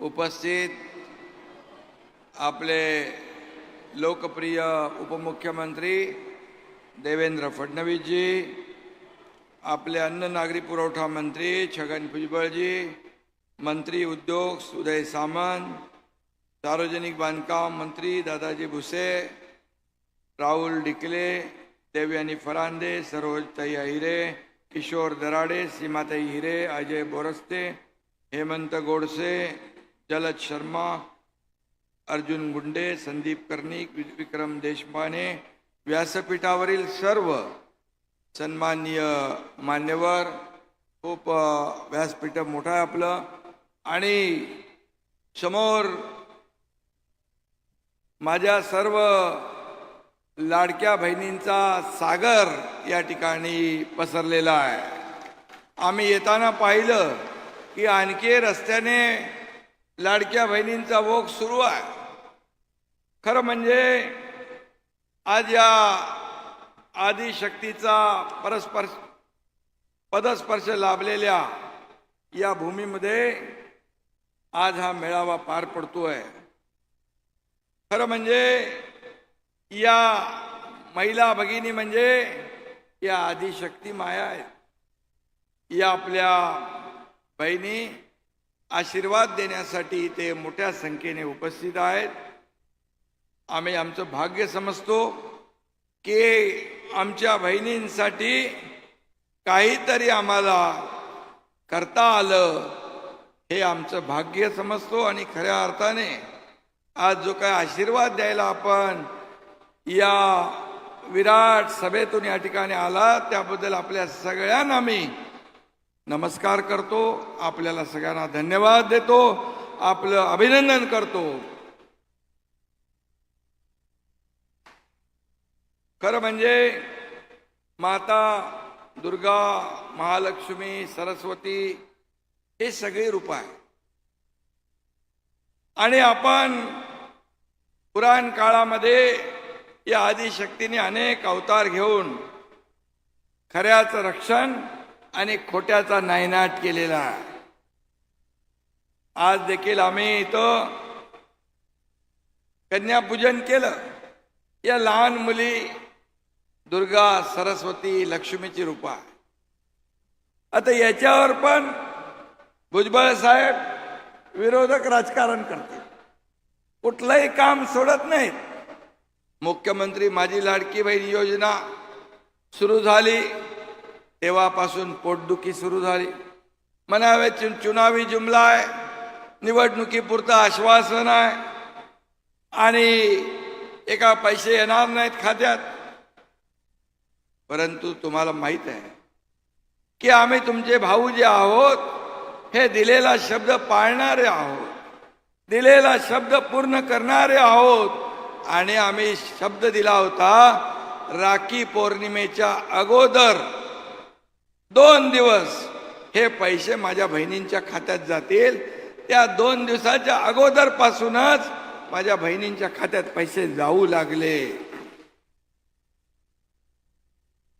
उपस्थित आपले लोकप्रिय उपमुख्यमंत्री देवेंद्र फडणवीसजी आपले अन्न नागरी पुरवठा मंत्री छगन भुजबळजी मंत्री उद्योग उदय सामंत सार्वजनिक बांधकाम मंत्री दादाजी भुसे राहुल डिकले देवयानी फरांदे सरोजताई अहिरे किशोर दराडे सीमाताई हिरे अजय बोरस्ते हेमंत गोडसे जलद शर्मा अर्जुन गुंडे संदीप कर्णिक विक्रम देशपांडे व्यासपीठावरील सर्व सन्माननीय मान्यवर खूप व्यासपीठ मोठं आहे आपलं. आणि समोर माझ्या सर्व लाडक्या बहिणींचा सागर या ठिकाणी पसरलेला आहे. आम्ही येताना पाहिलं की आणखी रस्त्याने लाडक्या बहिणींचा वोग सुरू आहे. खरं म्हणजे आज या आदिशक्तीचा परस्पर पदस्पर्श लाभलेल्या या भूमीमध्ये आज हा मेळावा पार पडतोय. खरं म्हणजे या महिला भगिनी म्हणजे या आदिशक्ती माया आहेत. या आपल्या बहिणी आशीर्वाद देण्यासाठी इथे मोठ्या संख्येने उपस्थित आहेत. आम्ही आमचं भाग्य समजतो की आमच्या बहिणींसाठी काहीतरी आम्हाला करता आलं हे आमचं भाग्य समजतो आणि खऱ्या अर्थाने आज जो काय आशीर्वाद द्यायला आपण या विराट सभेतून या ठिकाणी आला त्याबद्दल आपल्या सगळ्यांना मी नमस्कार करतो. आपल्याला सगळ्यांना धन्यवाद देतो. आपलं अभिनंदन करतो. खरं म्हणजे माता दुर्गा महालक्ष्मी सरस्वती हे सगळे रूप आहे. आणि आपण पुराण काळामध्ये या आदिशक्तीने अनेक अवतार घेऊन खऱ्याचं रक्षण आणि खोट्याचा नायनाट केलेला. आज देखील आम्ही इथं कन्यापूजन केलं. या लहान मुली दुर्गा सरस्वती लक्ष्मीची रूपा. आता याच्यावर पण भुजबळ साहेब विरोधक राजकारण करतील. कुठलंही काम सोडत नाहीत. मुख्यमंत्री माझी लाडकी बहीण योजना सुरू झाली. तेव्हापासून पोटदुखी सुरू झाली. म्हणावे चुनावी जुमला आहे. निवडणुकीपुरतं आश्वासन आहे. आणि एका पैसे येणार नाहीत खात्यात. परंतु तुम्हाला माहीत आहे की आम्ही तुमचे भाऊ जे आहोत. हे दिलेला शब्द पाळणारे आहोत. दिलेला शब्द पूर्ण करणारे आहोत. आणि आम्ही शब्द दिला होता राखी पौर्णिमेच्या अगोदर. दोन दिवस हे पैसे माझ्या बहिणींच्या खात्यात जातील. त्या दोन दिवसाच्या अगोदर पासूनच माझ्या बहिणींच्या खात्यात पैसे जाऊ लागले.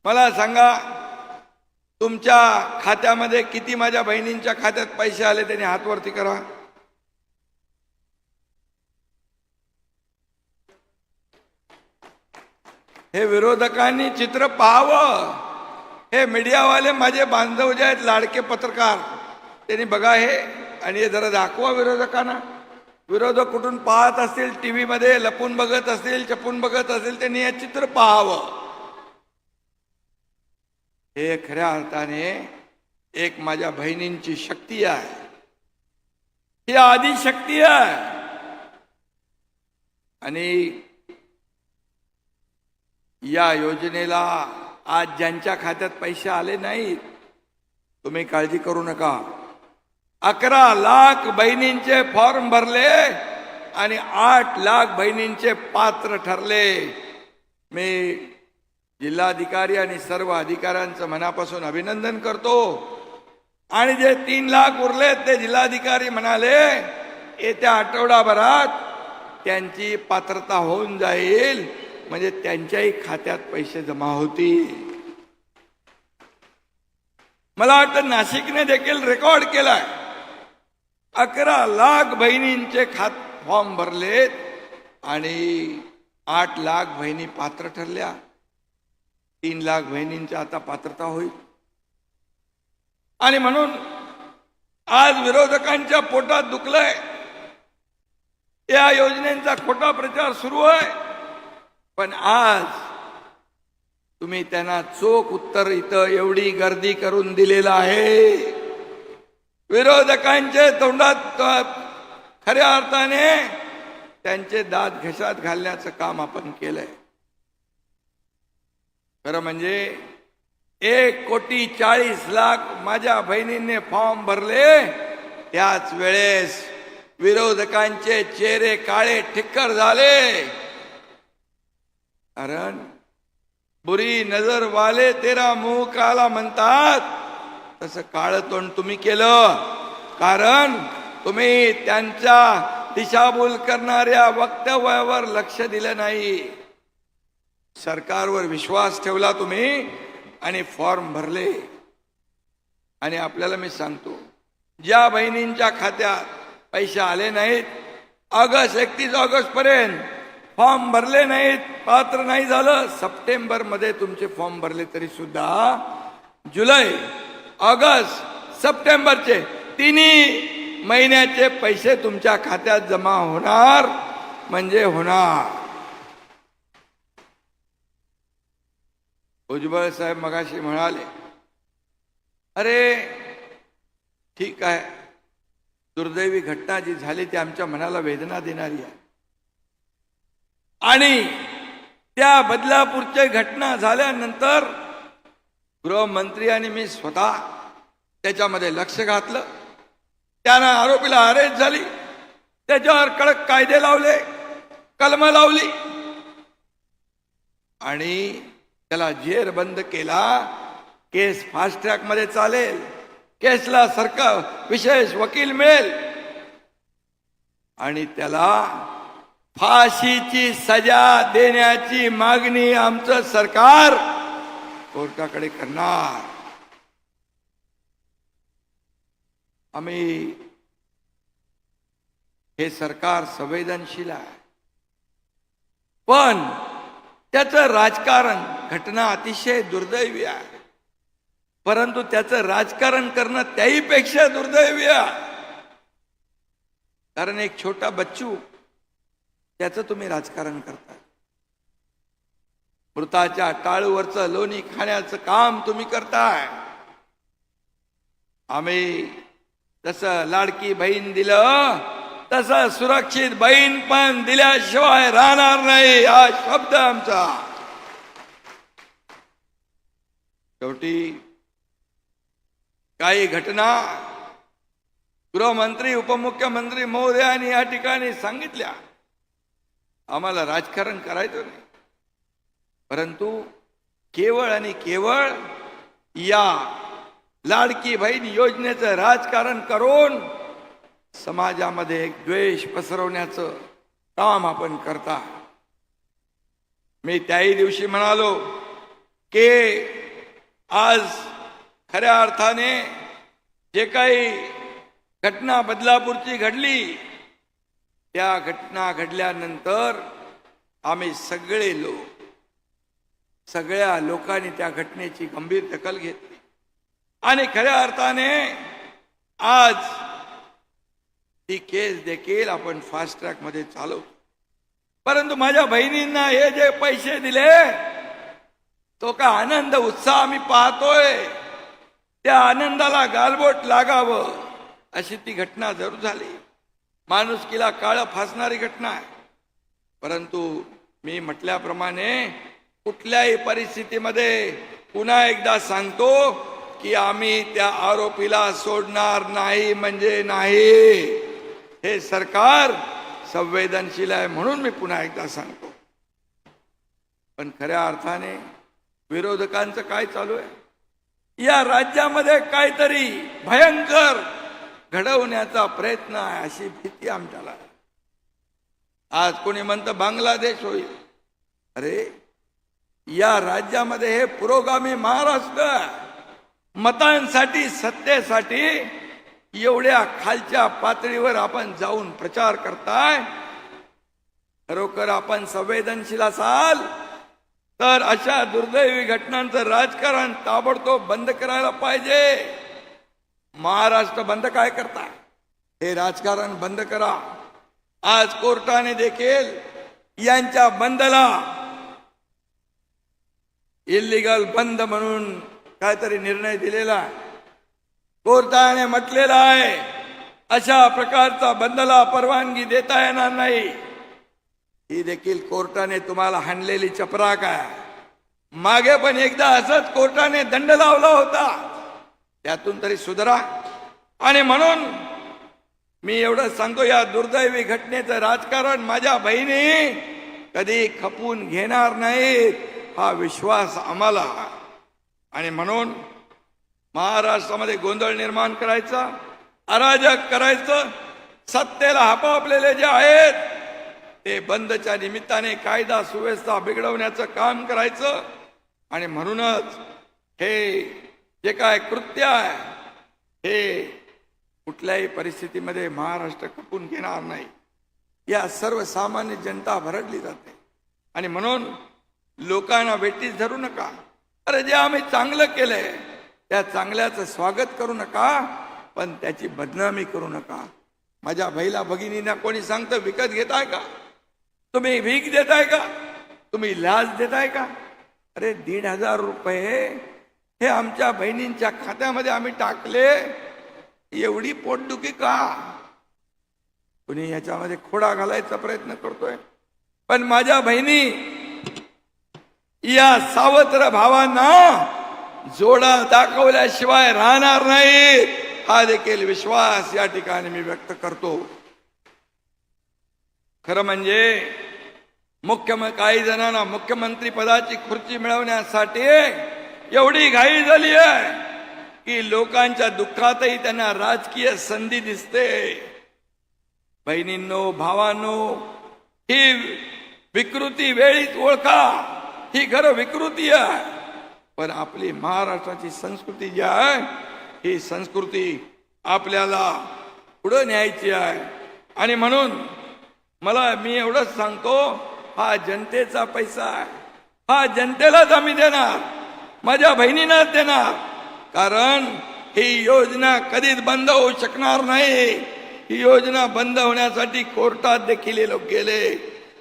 मला सांगा तुमच्या खात्यामध्ये किती माझ्या बहिणींच्या खात्यात पैसे आले त्यांनी हातवरती करा. हे विरोधकांनी चित्र पाहावं. हे मीडियावाले माझे बांधव जे आहेत लाडके पत्रकार त्यांनी बघा हे आणि हे जरा दाखवा विरोधकांना. विरोधक कुठून पाहत असतील टीव्ही मध्ये लपून बघत असतील चपून बघत असतील त्यांनी हे चित्र पाहावं. हे खऱ्या अर्थाने एक माझ्या बहिणींची शक्ती आहे. ही आधी शक्ती आहे. आणि या योजनेला आज ज्यांच्या खात्यात पैसे आले नाहीत तुम्ही काळजी करू नका. अकरा लाख बहिणींचे फॉर्म भरले आणि आठ लाख बहिणींचे पात्र ठरले. मी जिल्हाधिकारी आणि सर्व अधिकाऱ्यांचं मनापासून अभिनंदन करतो. आणि जे तीन लाख उरले ते जिल्हाधिकारी म्हणाले येत्या आठवडाभरात त्यांची पात्रता होऊन जाईल. म्हणजे त्यांच्याही खात्यात पैसे जमा होतील. मला वाटतं नाशिकने देखील रेकॉर्ड केलाय. अकरा लाख बहिणींचे खात फॉर्म भरलेत आणि आठ लाख बहिणी पात्र ठरल्या. तीन लाख बहिणींची आता पात्रता होईल. आणि म्हणून आज विरोधकांच्या पोटात दुखलंय. या योजनेचा खोटा प्रचार सुरू आहे. पण आज तुम्ही त्यांना चोख उत्तर इथं एवढी गर्दी करून दिलेलं आहे. विरोधकांचे तोंडात खऱ्या अर्थाने त्यांचे दात घशात घालण्याचं काम आपण केलंय. खरं म्हणजे एक कोटी चाळीस लाख माझ्या बहिणींनी फॉर्म भरले. त्याच वेळेस विरोधकांचे चेहरे काळे ठिक्कर झाले. कारण बुरी नजर वाले तेरा मुंह काला म्हणतात. तसं काळ तोंड तुम्ही केलं. कारण तुम्ही त्यांच्या दिशाभूल करणाऱ्या वक्तव्यावर लक्ष दिलं नाही. सरकारवर विश्वास ठेवला तुम्ही आणि फॉर्म भरले. आणि आपल्याला मी सांगतो ज्या बहिणींच्या खात्यात पैसे आले नाहीत ऑगस्ट एकतीस ऑगस्ट पर्यंत फॉर्म भरले नाहीत पात्र नाही झालं. सप्टेंबरमध्ये तुमचे फॉर्म भरले तरी सुद्धा जुलै ऑगस्ट सप्टेंबरचे तिन्ही महिन्याचे पैसे तुमच्या खात्यात जमा होणार. म्हणजे होणार. भुजबळ साहेब मगाशी म्हणाले अरे ठीक आहे. दुर्दैवी घटना जी झाली ती आमच्या मनाला वेदना देणारी आहे. आणि त्या बदलापूरच्या घटना झाल्यानंतर गृहमंत्री आणि मी स्वतः त्याच्यामध्ये लक्ष घातलं. त्यानं आरोपीला अरेस्ट झाली. त्याच्यावर कडक कायदे लावले कलम लावली. आणि त्याला जेर बंद केला. केस फास्ट ट्रॅकमध्ये चालेल. केसला सरकार विशेष वकील मिळेल. आणि त्याला फाशीची सजा देण्याची मागणी आमचं सरकार कोर्टाकडे करणार. आम्ही हे सरकार संवेदनशील आहे. पण त्याचं राजकारण घटना अतिशय दुर्दैवी आहे. परंतु त्याचं राजकारण करणं त्याहीपेक्षा दुर्दैवी आहे. कारण एक छोटा बच्चू त्याचं तुम्ही राजकारण करता मृताच्या टाळूवरचं लोणी खाण्याचं काम तुम्ही करताय. आम्ही तसं लाडकी बहीण दिलं तसं सुरक्षित बहीण पण दिल्याशिवाय राहणार नाही हा शब्द आमचा. शेवटी काही घटना गृहमंत्री उपमुख्यमंत्री महोदयांनी या ठिकाणी सांगितल्या. आम्हाला राजकारण करायचं नाही. परंतु केवळ आणि केवळ या लाडकी बहीण योजनेचं राजकारण करून समाजामध्ये एक द्वेष पसरवण्याचं काम आपण करता. मी त्याही दिवशी म्हणालो की आज खऱ्या अर्थाने जे काही घटना बदलापूरची घडली त्या घटना घडल्यानंतर आम्ही सगळे लोक सगळ्या लोकांनी त्या घटनेची गंभीर दखल घेतली. आणि खऱ्या अर्थाने आज ती केस देखील आपण फास्ट ट्रॅकमध्ये चालवतो. परंतु माझ्या बहिणींना हे जे पैसे दिले तो का आनंद उत्साह आम्ही पाहतोय. त्या आनंदाला गालबोट लागावं अशी ती घटना जरूर झाली. माणुसकीला काळ फासणारी घटना आहे. परंतु मी म्हटल्याप्रमाणे कुठल्याही परिस्थितीमध्ये पुन्हा एकदा सांगतो की आम्ही त्या आरोपीला सोडणार नाही म्हणजे नाही. हे सरकार संवेदनशील आहे म्हणून मी पुन्हा एकदा सांगतो. पण खऱ्या अर्थाने विरोधकांचं काय चालू आहे? या राज्यामध्ये काहीतरी भयंकर घडवण्याचा प्रयत्न आहे अशी भीती आमच्याला. आज कोणी म्हणतं बांगलादेश होईल. अरे या राज्यामध्ये हे पुरोगामी महाराष्ट्र मतांसाठी सत्तेसाठी एवढ्या खालच्या पातळीवर आपण जाऊन प्रचार करताय. खरोखर आपण संवेदनशील असाल तर अशा दुर्दैवी घटनांचं राजकारण ताबडतोब बंद करायला पाहिजे. महाराष्ट्र बंद काय करता? हे राजकारण बंद करा. आज कोर्टाने देखील यांच्या बंदला इलिगल बंद म्हणून काहीतरी निर्णय दिलेला कोर्टाने म्हटलेला आहे अशा प्रकारचा बंदला परवानगी देता येणार नाही. ही देखील कोर्टाने तुम्हाला हाणलेली चपराक आहे. मागे पण एकदा असंच कोर्टाने दंड लावला होता. त्यातून तरी सुधरा. आणि म्हणून मी एवढं सांगतो या दुर्दैवी घटनेचं राजकारण माझ्या बहिणी कधी खपून घेणार नाहीत हा विश्वास आम्हाला. आणि म्हणून महाराष्ट्रामध्ये गोंधळ निर्माण करायचा अराजक करायचं सत्तेला हपापलेले जे आहेत ते बंदच्या निमित्ताने कायदा सुव्यवस्था बिघडवण्याचं काम करायचं. आणि म्हणूनच हे जे काय कृत्य आहे? हे कुठल्याही परिस्थितीमध्ये महाराष्ट्र खपून घेणार नाही. या सर्वसामान्य जनता भरडली जाते. आणि म्हणून लोकांना वेटीस धरू नका. अरे जे आम्ही चांगलं केलंय त्या चांगल्याचं स्वागत करू नका पण त्याची बदनामी करू नका. माझ्या भाईला भगिनींना कोणी सांगतं विकत घेताय का? तुम्ही भीक देताय का? तुम्ही लाज देताय का? अरे दीड हजार रुपये हे आमच्या बहिणींच्या खात्यामध्ये आम्ही टाकले. एवढी पोटदुखी का? कुणी याच्यामध्ये खोडा घालायचा प्रयत्न करतोय? पण माझ्या बहिणी या सावत्र भावांना जोडा दाखवल्याशिवाय राहणार नाही हा देखील विश्वास या ठिकाणी मी व्यक्त करतो. खरं म्हणजे मुख्य काही जणांना मुख्यमंत्री पदाची खुर्ची मिळवण्यासाठी एवढी घाई झाली आहे की लोकांच्या दुःखातही त्यांना राजकीय संधी दिसते. बहिणींनो भावांनो ही विकृती वेळीच ओळखा. ही खरं विकृती आहे. पण आपली महाराष्ट्राची संस्कृती जी आहे ही संस्कृती आपल्याला पुढं न्यायची आहे. आणि म्हणून मला मी एवढंच सांगतो हा जनतेचा पैसा आहे. हा जनतेलाच आम्ही देणार. माझ्या बहिणीनाच देणार. कारण ही योजना कधीच बंद होऊ शकणार नाही. ही योजना बंद होण्यासाठी कोर्टात देखील हे लोक गेले.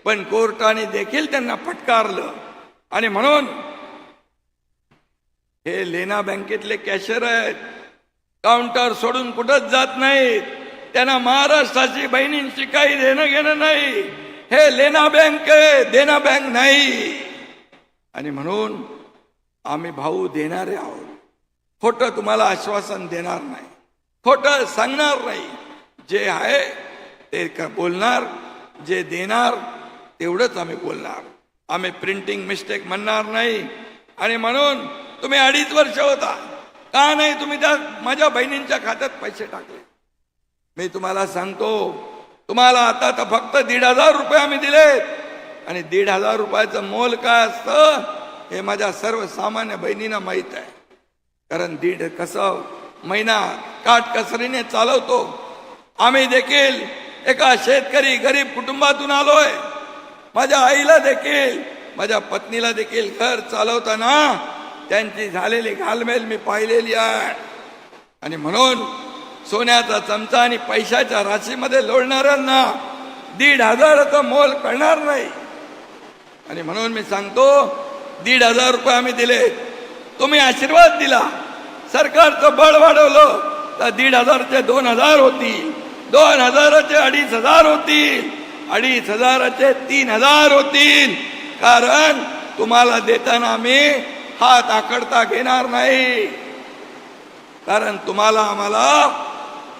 पण कोर्टाने देखील त्यांना फटकारलं. आणि म्हणून हे लेना बँकेतले कॅशर आहेत. काउंटर सोडून कुठंच जात नाहीत. त्यांना महाराष्ट्राची बहिणींची काही देणं घेणं नाही. हे लेना बँक देना बँक नाही. आणि म्हणून आम्ही भाऊ देणारे आहोत. खोटं तुम्हाला आश्वासन देणार नाही. खोटं सांगणार नाही. जे आहे ते बोलणार जे देणार तेवढंच आम्ही बोलणार. आम्ही प्रिंटिंग मिस्टेक म्हणणार नाही. आणि म्हणून तुम्ही अडीच वर्ष होता. का नाही तुम्ही त्या माझ्या बहिणींच्या खात्यात पैसे टाकले? मी तुम्हाला सांगतो तुम्हाला आता तर फक्त दीड हजार रुपये आम्ही दिलेत. आणि दीड हजार रुपयाचं मोल काय असतं? हे माझ्या सर्वसामान्य बहिणींना माहीत आहे कारण दीड कसं महिना काटकसरीने चालवतो आम्ही देखील एका शेतकरी गरीब कुटुंबातून आलोय माझ्या आईला देखील माझ्या पत्नीला देखील घर चालवताना त्यांची झालेली घालमेल मी पाहिलेली आहे आणि म्हणून सोन्याचा चमचा आणि पैशाच्या राशीमध्ये लोळणाऱ्यांना दीड हजाराचं मोल कळणार नाही आणि म्हणून मी सांगतो दीड हजार रुपये आम्ही दिले. तुम्ही आशीर्वाद दिला. सरकारचं बळ वाढवलं. तर दीड हजारचे दोन हजार होतील दोन हजाराचे अडीच हजार होतील अडीच हजाराचे तीन हजार होतील कारण तुम्हाला देताना आम्ही हात आकडता घेणार नाही. कारण तुम्हाला आम्हाला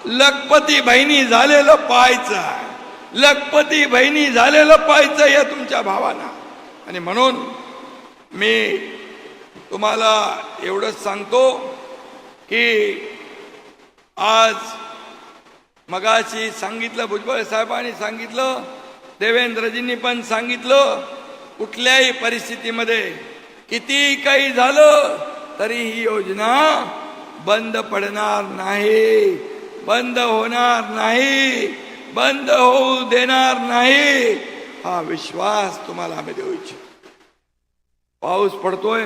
लखपती बहिणी झालेलं पाहायचं लखपती बहिणी झालेलं पाहायचं या तुमच्या भावाना. आणि म्हणून मी तुम्हाला एवढंच सांगतो की आज मगाशी सांगितलं भुजबळ साहेबांनी सांगितलं देवेंद्रजींनी पण सांगितलं कुठल्याही परिस्थितीमध्ये किती काही झालं तरी ही योजना बंद पडणार नाही बंद होणार नाही बंद होऊ देणार नाही. हा विश्वास तुम्हाला आम्ही देऊ इच्छितो. पाऊस पडतोय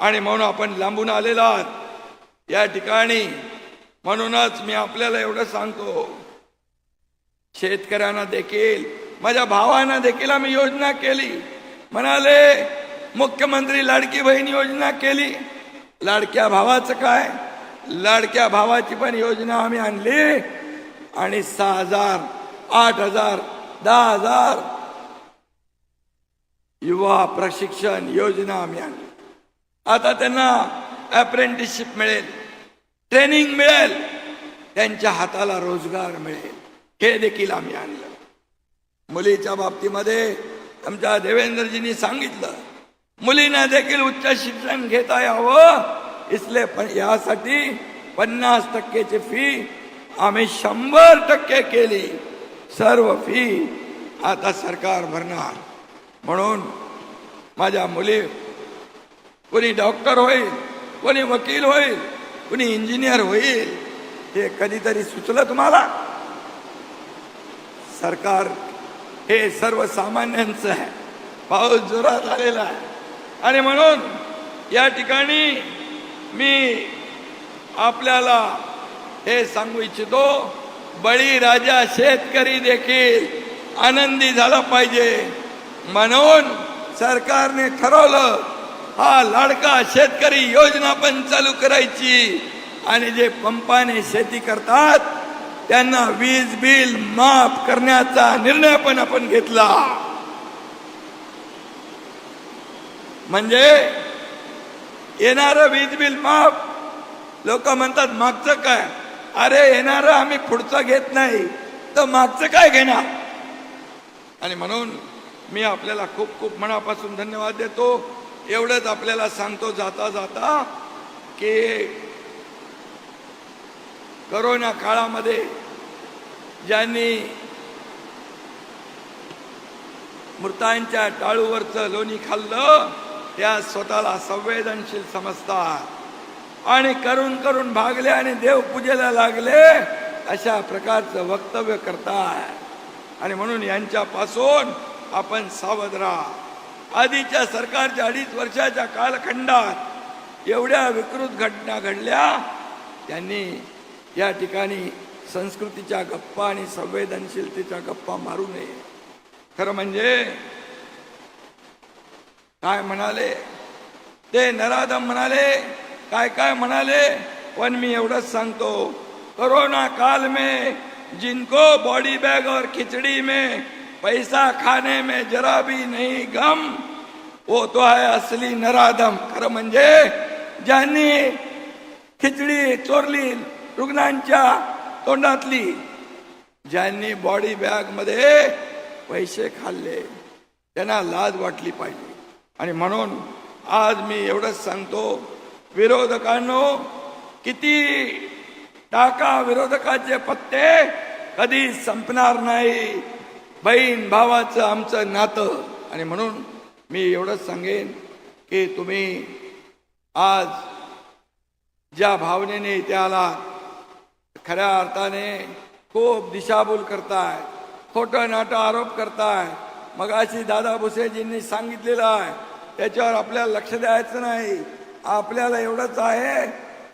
आणि म्हणून आपण लांबून आलेलो आहात. या ठिकाणी म्हणूनच मी आपल्याला एवढं सांगतो. शेतकऱ्यांना देखील माझ्या भावांना देखील आम्ही योजना केली. म्हणाले मुख्यमंत्री लाडकी बहीण योजना केली. लाडक्या भावाचं काय? लाडक्या भावाची पण योजना आम्ही आणली. आणि सहा हजार आठ हजार दहा हजार युवा प्रशिक्षण योजना आम्ही आणली आता त्यांना अप्रेंटिसशिप मिळेल ट्रेनिंग मिळेल त्यांच्या हाताला रोजगार मिळेल. हे देखील आम्ही आणलं. मुलीच्या बाबतीमध्ये आमच्या देवेंद्रजींनी सांगितलं मुलींना देखील उच्च शिक्षण घेता यावं. इसले पण यासाठी पन्नास टक्केची फी आम्ही शंभर टक्के केली. सर्व फी आता सरकार भरणार. म्हणून माझ्या मुली कोणी डॉक्टर होईल कोणी वकील होईल कोणी इंजिनियर होईल हे कधीतरी सुचलं तुम्हाला? सरकार हे सर्वसामान्यांचं आहे. पाऊस जोरात आलेला आहे. आणि म्हणून या ठिकाणी मी आपल्याला हे सांगू इच्छितो बळीराजा शेतकरी देखील आनंदी झाला पाहिजे. म्हणून सरकारने ठरवलं हा लाडका शेतकरी योजना पण चालू करायची. आणि जे पंपाने शेती करतात त्यांना वीज बिल माफ करण्याचा निर्णय पण आपण घेतला. म्हणजे येणारं वीज बिल माफ लोक म्हणतात मागचं काय? अरे येणारं आम्ही पुढचं घेत नाही. तर मागचं काय घेणार? आणि म्हणून मी आपल्याला खूप खूप मनापासून धन्यवाद देतो. एवढंच आपल्याला सांगतो जाता जाता की करोना काळामध्ये ज्यांनी मृतांच्या टाळूवरचं लोणी खाल्लं त्या स्वतःला संवेदनशील समजतात. आणि करून करून भागले आणि देवपूजेला लागले अशा प्रकारचं वक्तव्य करतात. आणि म्हणून यांच्यापासून आपण सावध राहा. आधीच्या सरकारच्या अडीच वर्षाच्या कालखंडात एवढ्या विकृत घटना घडल्या त्यांनी या ठिकाणी संस्कृतीच्या गप्पा आणि संवेदनशीलतेच्या गप्पा मारू नये. खरं म्हणजे काय म्हणाले? ते नराधम म्हणाले काय काय म्हणाले? पण मी एवढंच सांगतो. कोरोना काल में जिनको बॉडी बैग और खिचड़ी में पैसा खाने में जरा भी नहीं गम वो तो है असली नराधम खरं म्हणजे ज्यांनी खिचडी चोरली रुग्णांच्या तोंडातली। ज्यांनी बॉडी बॅगमध्ये पैसे खाल्ले त्यांना लाज वाटली पाहिजे। आणि म्हणून आज मी एवढंच सांगतो विरोधकांनो किती टाका विरोधकाचे पत्ते कधी संपणार नाही बहीण भावाचं आमचं नातं. आणि म्हणून मी एवढंच सांगेन की तुम्ही आज ज्या भावनेने इथे आलात खऱ्या अर्थाने खूप दिशाभूल करताय खोटं नाटं आरोप करताय मगाशी दादा भुसेजींनी सांगितलेलं आहे त्याच्यावर आपल्याला लक्ष द्यायचं नाही. आपल्याला एवढंच आहे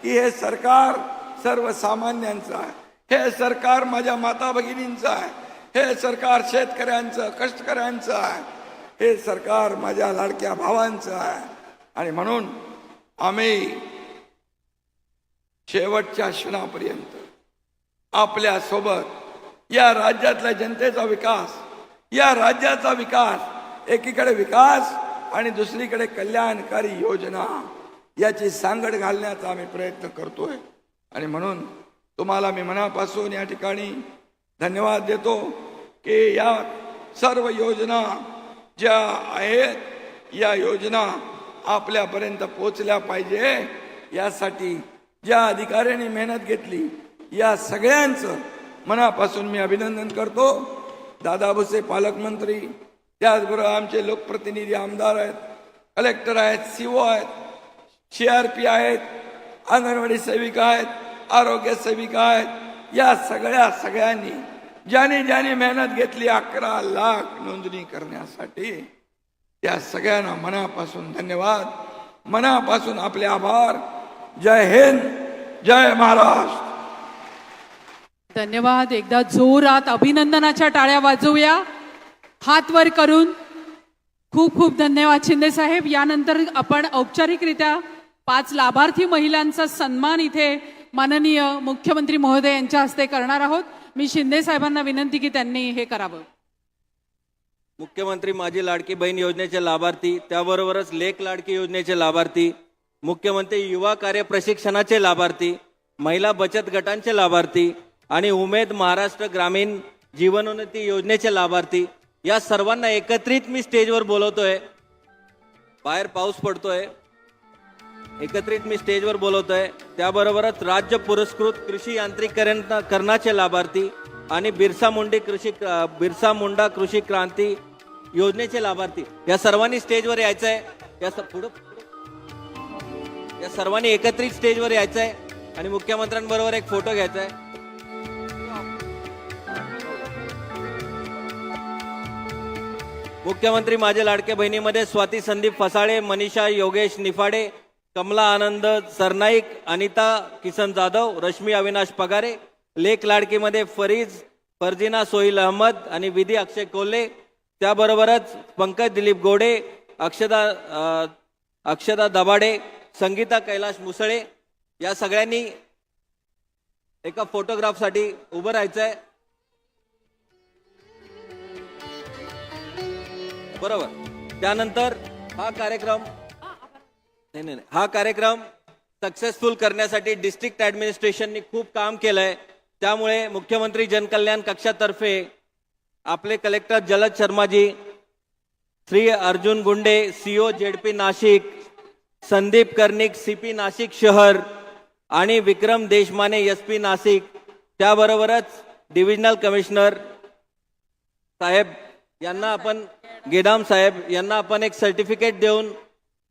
की हे सरकार सर्वसामान्यांचं आहे. हे सरकार माझ्या माता भगिनींचं आहे. हे सरकार शेतकऱ्यांचं कष्टकऱ्यांचं आहे. हे सरकार माझ्या लाडक्या भावांचं आहे. आणि म्हणून आम्ही शेवटच्या क्षणापर्यंत आपल्यासोबत या राज्यातल्या जनतेचा विकास या राज्याचा विकास एकीकडे विकास आणि दुसरीकडे कल्याणकारी योजना याची सांगड घालण्याचा आम्ही प्रयत्न करतोय. आणि म्हणून तुम्हाला मी मनापासून या ठिकाणी धन्यवाद देतो की या सर्व योजना ज्या आहेत या योजना आपल्यापर्यंत पोचल्या पाहिजे. यासाठी ज्या अधिकाऱ्यांनी मेहनत घेतली या सगळ्यांचं मनापासून मी अभिनंदन करतो. दादा भुसे पालकमंत्री त्याचबरोबर आमचे लोकप्रतिनिधी आमदार आहेत कलेक्टर आहेत सी ओ आहेत सी आर पी आहेत अंगणवाडी सेविका आहेत आरोग्य सेविका आहेत या सगळ्या सगळ्यांनी ज्याने ज्याने मेहनत घेतली अकरा लाख नोंदणी करण्यासाठी त्या सगळ्यांना मनापासून धन्यवाद. मनापासून आपले आभार. जय हिंद जय महाराष्ट्र. धन्यवाद. एकदा जोरात अभिनंदनाच्या टाळ्या वाजवूया. हात वर करून खूप खूप धन्यवाद शिंदे साहेब. यानंतर आपण औपचारिकरित्या पाच लाभार्थी महिलांचा सन्मान इथे माननीय मुख्यमंत्री महोदय यांच्या हस्ते करणार आहोत. मी शिंदे साहेबांना विनंती की त्यांनी हे करावं. मुख्यमंत्री माझी लाडकी बहीण योजनेचे लाभार्थी त्याबरोबरच लेख लाडकी योजनेचे लाभार्थी मुख्यमंत्री युवा कार्य प्रशिक्षणाचे लाभार्थी महिला बचत गटांचे लाभार्थी आणि उमेद महाराष्ट्र ग्रामीण जीवनोन्नती योजनेचे लाभार्थी या सर्वांना एकत्रित मी स्टेजवर बोलवतोय. बाहेर पाऊस पडतोय. एकत्रित मी स्टेजवर बोलवतोय. त्याबरोबरच राज्य पुरस्कृत कृषी यांत्रिकरण करणाचे लाभार्थी आणि बिरसा मुंडे कृषी बिरसा मुंडा कृषी क्रांती योजनेचे लाभार्थी. या सर्वांनी स्टेजवर यायचं आहे या पुढं. या सर्वांनी एकत्रित स्टेजवर यायचं आहे आणि मुख्यमंत्र्यांबरोबर एक फोटो घ्यायचा आहे मुख्यमंत्री माझे लाडके बहिणीमध्ये स्वाती संदीप फसाळे मनीषा योगेश निफाडे कमला आनंद सरनाईक अनिता किसन जाधव रश्मी अविनाश पगारे लेख लाडकीमध्ये फरीज फर्जिना सोहिल अहमद आणि विधी अक्षय कोल्हे. त्याबरोबरच पंकज दिलीप गोडे अक्षदा अक्षदा दबाडे संगीता कैलाश मुसळे. या सगळ्यांनी एका फोटोग्राफसाठी उभं राहायचं आहे बरोबर. त्यानंतर हा कार्यक्रम नाही नाही हा कार्यक्रम सक्सेसफुल करण्यासाठी डिस्ट्रिक्ट ऍडमिनिस्ट्रेशननी खूप काम केलंय. त्यामुळे मुख्यमंत्री जनकल्याण कक्षातर्फे आपले कलेक्टर जलद Sharmaji Shri Arjun Gunde CO ZP Nashik Sandeep Karnik CP Nashik शहर आणि विक्रम देशमाने एस पी नाशिक त्याबरोबरच डिव्हिजनल कमिशनर साहेब यांना आपण गेडाम साहेब यांना आपण एक सर्टिफिकेट देऊन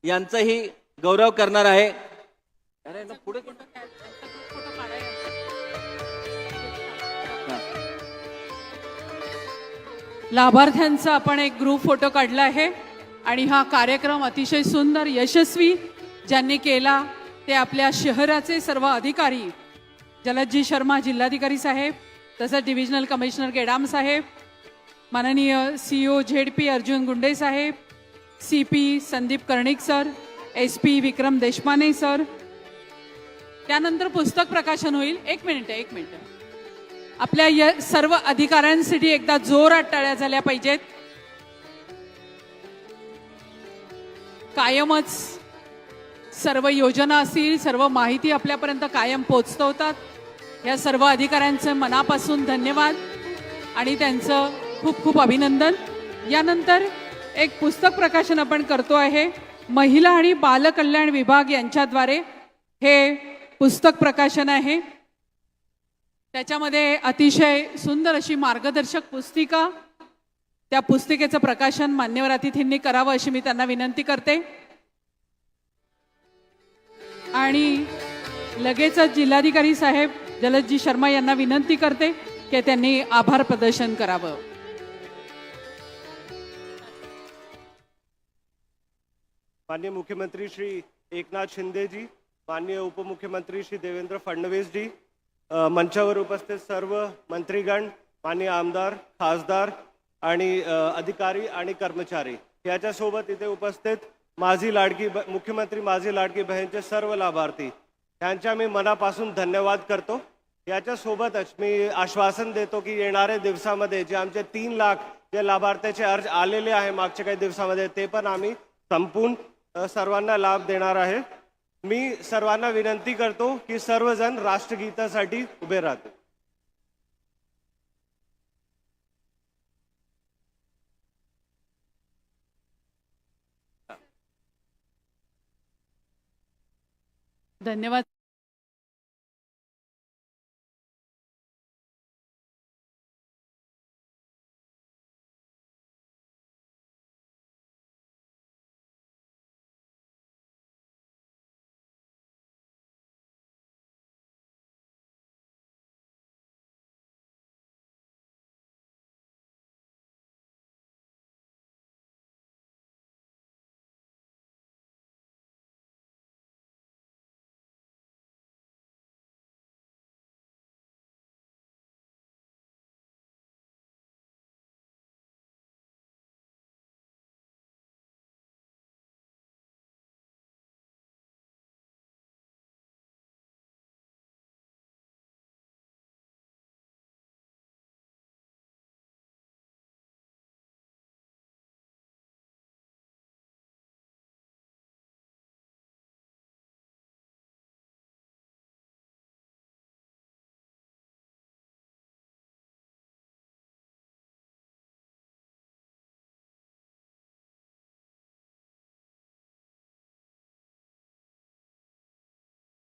यांचंही गौरव करणार आहे. अरे ना पुढे? लाभार्थ्यांचा आपण एक ग्रुप फोटो काढला आहे आणि हा कार्यक्रम अतिशय सुंदर यशस्वी ज्यांनी केला ते आपल्या शहराचे सर्व अधिकारी जलदजी शर्मा जिल्हाधिकारी साहेब तसंच डिव्हिजनल कमिशनर गेडाम साहेब माननीय CEO Z P Arjun Gunde साहेब C P Sandeep Karnik sir S P Vikram Deshmane sir. त्यानंतर पुस्तक प्रकाशन होईल. एक मिनिट एक मिनिट. आपल्या या सर्व अधिकाऱ्यांसाठी एकदा जोरात टाळ्या झाल्या पाहिजेत. कायमच सर्व योजना असतील सर्व माहिती आपल्यापर्यंत कायम पोचवतात या सर्व अधिकाऱ्यांचं मनापासून धन्यवाद आणि त्यांचं खूप खूप अभिनंदन. यानंतर एक पुस्तक प्रकाशन आपण करतो आहे. महिला आणि बालकल्याण विभाग यांच्याद्वारे हे पुस्तक प्रकाशन आहे. त्याच्यामध्ये अतिशय सुंदर अशी मार्गदर्शक पुस्तिका त्या पुस्तिकेचं प्रकाशन मान्यवर अतिथींनी करावं अशी मी त्यांना विनंती करते. आणि लगेचच जिल्हाधिकारी साहेब जलदजी शर्मा यांना विनंती करते की त्यांनी आभार प्रदर्शन करावं. माननीय मुख्यमंत्री श्री एकनाथ शिंदे जी माननीय उपमुख्यमंत्री श्री देवेंद्र फडणवीस जी मंचावर उपस्थित सर्व मंत्रीगण माननीय आमदार खासदार आणि अधिकारी आणि कर्मचारी. याच्यासोबत इथे उपस्थित माझी लाडकी मुख्यमंत्री माझी लाडकी बहीणचे सर्व लाभार्थी यांच्या मी मनापासून धन्यवाद करतो. याच्यासोबतच मी आश्वासन देतो की येणाऱ्या दिवसामध्ये जे आमचे तीन लाख जे लाभार्थ्याचे अर्ज आलेले आहे मागच्या काही दिवसामध्ये ते पण आम्ही संपून सर्वांना लाभ देणार आहे. मी सर्वांना विनंती करतो की सर्वजण राष्ट्रगीतासाठी उभे राहतो धन्यवाद.